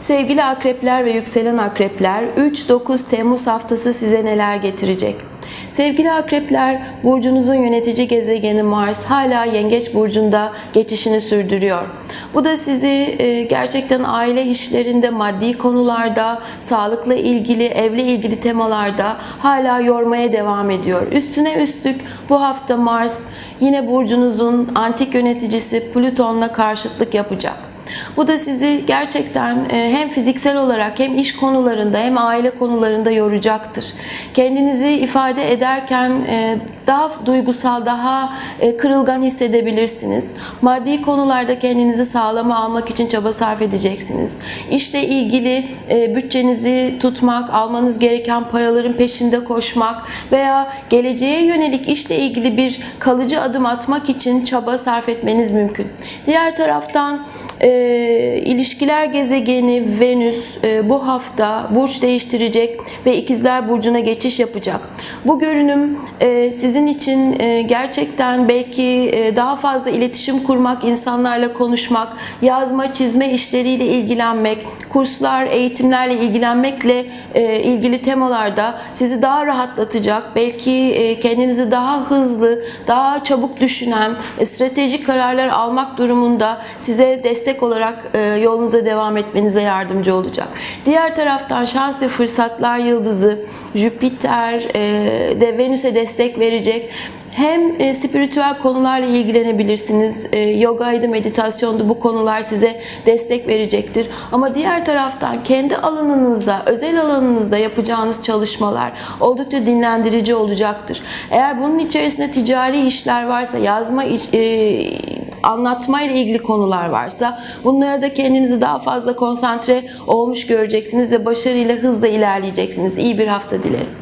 Sevgili akrepler ve yükselen akrepler 3-9 Temmuz haftası size neler getirecek? Sevgili akrepler, burcunuzun yönetici gezegeni Mars hala Yengeç burcunda geçişini sürdürüyor. Bu da sizi e, gerçekten aile işlerinde, maddi konularda, sağlıkla ilgili, evle ilgili temalarda hala yormaya devam ediyor. Üstüne üstlük bu hafta Mars yine burcunuzun antik yöneticisi Plüton'la karşıtlık yapacak. Bu da sizi gerçekten e, hem fiziksel olarak hem iş konularında hem aile konularında yoracaktır. Kendinizi ifade ederken e, daha duygusal, daha e, kırılgan hissedebilirsiniz. Maddi konularda kendinizi sağlama almak için çaba sarf edeceksiniz. İşle ilgili bütçenizi tutmak, almanız gereken paraların peşinde koşmak veya geleceğe yönelik işle ilgili bir kalıcı adım atmak için çaba sarf etmeniz mümkün. Diğer taraftan e, ilişkiler gezegeni Venüs e, bu hafta burç değiştirecek ve ikizler burcuna geçiş yapacak. Bu görünüm e, sizin için e, gerçekten belki e, daha fazla iletişim kurmak, insanlarla konuşmak, yazma, çizme işleriyle ilgilenmek, kurslar, eğitimlerle ilgilenmekle e, ilgili temalarda sizi daha rahatlatacak, belki kendinizi daha hızlı, daha çabuk düşünen, stratejik kararlar almak durumunda size destek olarak yolunuza devam etmenize yardımcı olacak. Diğer taraftan şans ve fırsatlar yıldızı Jüpiter de Venüs'e destek verecek hem e, spiritüel konularla ilgilenebilirsiniz. E, yogaydı, meditasyondu bu konular size destek verecektir. Ama diğer taraftan kendi alanınızda, özel alanınızda yapacağınız çalışmalar oldukça dinlendirici olacaktır. Eğer bunun içerisinde ticari işler varsa, yazma iş, e, anlatma ile ilgili konular varsa bunlara da kendinizi daha fazla konsantre olmuş göreceksiniz ve başarıyla hızla ilerleyeceksiniz. İyi bir hafta dilerim.